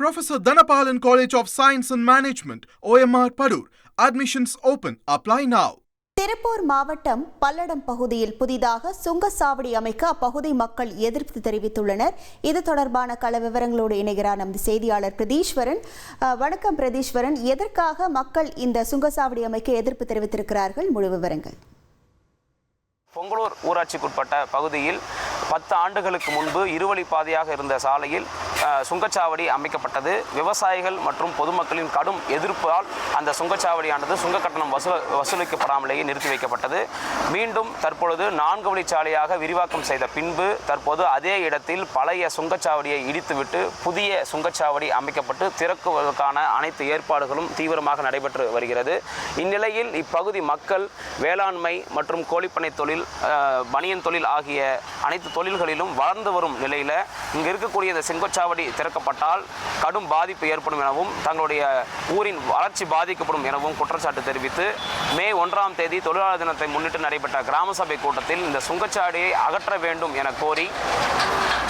Professor Dhanapalan College of Science and Management, OMR Padur. Admissions open. Apply now. Tiruppur மாவட்டம் பல்லடம் பகுதியில் புதிதாக சுங்கச்சாவடி அமைக்க அப்பகுதி மக்கள் எதிர்ப்பு தெரிவித்துள்ளனர் இது தொடர்பான கள விவரங்களோடு இணைகிறார் நமது செய்தியாளர் பிரதீஸ்வரன் வணக்கம் பிரதீஸ்வரன் எதற்காக மக்கள் இந்த சுங்கச்சாவடி அமைக்க எதிர்ப்பு தெரிவித்திருக்கிறார்கள் முழு விவரங்கள் பொங்கலூர் ஊராட்சிக்குட்பட்ட பகுதியில் பத்து ஆண்டுகளுக்கு முன்பு இருவழி பாதையாக இருந்த சாலையில் சுங்கச்சாவடி அமைக்கப்பட்டது. விவசாயிகள் மற்றும் பொதுமக்களின் கடும் எதிர்ப்பால் அந்த சுங்கச்சாவடியானது சுங்க கட்டணம் வசூல வசூலிக்கப்படாமலேயே நிறுத்தி வைக்கப்பட்டது. மீண்டும் தற்பொழுது நான்கு வழிச்சாலையாக விரிவாக்கம் செய்த பின்பு தற்போது அதே இடத்தில் பழைய சுங்கச்சாவடியை இடித்துவிட்டு புதிய சுங்கச்சாவடி அமைக்கப்பட்டு திறக்குவதற்கான அனைத்து ஏற்பாடுகளும் தீவிரமாக நடைபெற்று வருகிறது. இந்நிலையில் இப்பகுதி மக்கள் வேளாண்மை மற்றும் கோழிப்பனை தொழில் பனியன் தொழில் ஆகிய அனைத்து தொழில்களிலும் வளர்ந்து வரும் நிலையில் இங்கு இருக்கக்கூடிய இந்த செங்கோச்சாவடி திறக்கப்பட்டால் கடும் பாதிப்பு ஏற்படும் எனவும் தங்களுடைய ஊரின் வளர்ச்சி பாதிக்கப்படும் எனவும் குற்றச்சாட்டு தெரிவித்து மே ஒன்றாம் தேதி தொழிலாளர் தினத்தை முன்னிட்டு நடைபெற்ற கிராம சபை கூட்டத்தில் இந்த சுங்கச்சாவடியை அகற்ற வேண்டும் என கோரி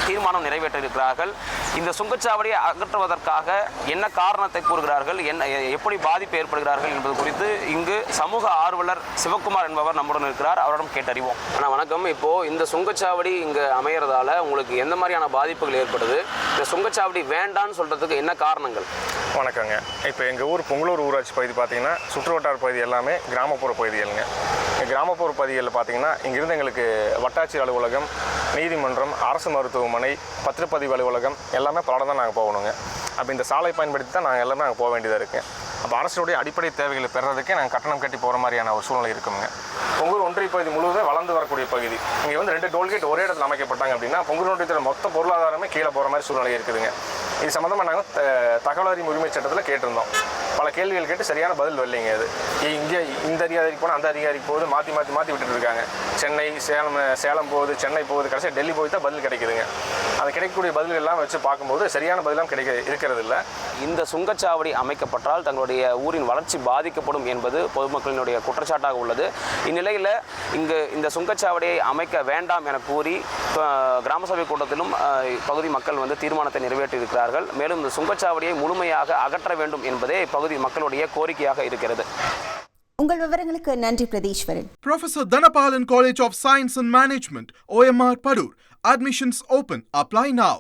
தீர்மானம் நிறைவேற்றியிருக்கிறார்கள். இந்த சுங்கச்சாவடியை அகற்றுவதற்காக என்ன காரணத்தை கூறுகிறார்கள்? என்ன எப்படி பாதிப்பு ஏற்படுகிறார்கள் என்பது குறித்து இங்கு சமூக ஆர்வலர் சிவகுமார் என்பவர் நம்முடன் இருக்கிறார். அவரிடம் கேட்டறிவோம். ஆனால் வணக்கம். இப்போ இந்த சுங்கச்சாவடி இங்கு அமையறதால உங்களுக்கு எந்த மாதிரியான பாதிப்புகள் ஏற்படுது? இந்த சுங்கச்சாவடி வேண்டான்னு சொல்றதுக்கு என்ன காரணங்கள்? வணக்கங்க. இப்போ எங்கள் ஊர் பொங்கலூர் ஊராட்சி பகுதி பார்த்தீங்கன்னா சுற்றுவட்டார பகுதி எல்லாமே கிராமப்புற பகுதிகளுங்க. கிராமப்புற பகுதிகளில் பார்த்தீங்கன்னா இங்கிருந்து எங்களுக்கு வட்டாட்சியர் அலுவலகம் நீதிமன்றம் அரசு மருத்துவமனை பத்திரப்பதிவு அலுவலகம் எல்லாமே பலடம் தான் நாங்கள் போகணுங்க. அப்போ இந்த சாலை பயன்படுத்தி தான் நாங்கள் எல்லாமே நாங்கள் போக வேண்டியதாக இருக்குது அப்போ அரசுடைய அடிப்படை தேவைகளை பெறுறதுக்கே நாங்கள் கட்டணம் கட்டி போகிற மாதிரியான ஒரு சூழ்நிலை இருக்குங்க. பொங்கூர் ஒன்றிய பகுதி முழுவதும் வளர்ந்து வரக்கூடிய பகுதி. இங்கே வந்து ரெண்டு டோல்கேட் ஒரே இடத்துல அமைக்கப்பட்டாங்க அப்படின்னா பொங்கூர் ஒன்றியத்தில் மொத்த பொருளாதாரமே கீழே போகிற மாதிரி சூழ்நிலை இருக்குதுங்க. இது சம்மந்தமாக நாங்கள் த- தகவல் அறிவு உரிமை சட்டத்தில் கேட்டிருந்தோம். பல கேள்விகள் கேட்டு சரியான பதில் வரலைங்க அது. இங்கே இந்த அதிகாரிக்கு போனால் அந்த அதிகாரிக்கு போகுது மாற்றி மாற்றி மாற்றி விட்டுட்டு இருக்காங்க. சென்னை சேலம் சேலம் போகுது சென்னை போகுது கடைசியாக டெல்லி போய் தான் பதில் கிடைக்குதுங்க. அது கிடைக்கக்கூடிய பதில்கள் எல்லாம் வச்சு பார்க்கும்போது சரியான பதிலாம் கிடைக்க இருக்கிறது இல்லை இந்த சுங்கச்சாவடி அமைக்கப்பட்டால் தங்களுடைய ஊரின் வளர்ச்சி பாதிக்கப்படும் என்பது பொதுமக்களினுடைய குற்றச்சாட்டாக உள்ளது. இந்நிலையில் இங்கு இந்த சுங்கச்சாவடியை அமைக்க வேண்டாம் என கூறி கிராம சபை கூட்டத்திலும் பகுதி மக்கள் வந்து தீர்மானத்தை நிறைவேற்றியிருக்கிறார்கள். மேலும் இந்த சுங்கச்சாவடியை முழுமையாக அகற்ற வேண்டும் என்பதே இப்பகுதி மக்களுடைய கோரிக்கையாக இருக்கிறது உங்கள் விவரங்களுக்கு நன்றி Pratheeswaran Professor Dhanapalan College of Science and Management, OMR Padur. Admissions open. Apply now.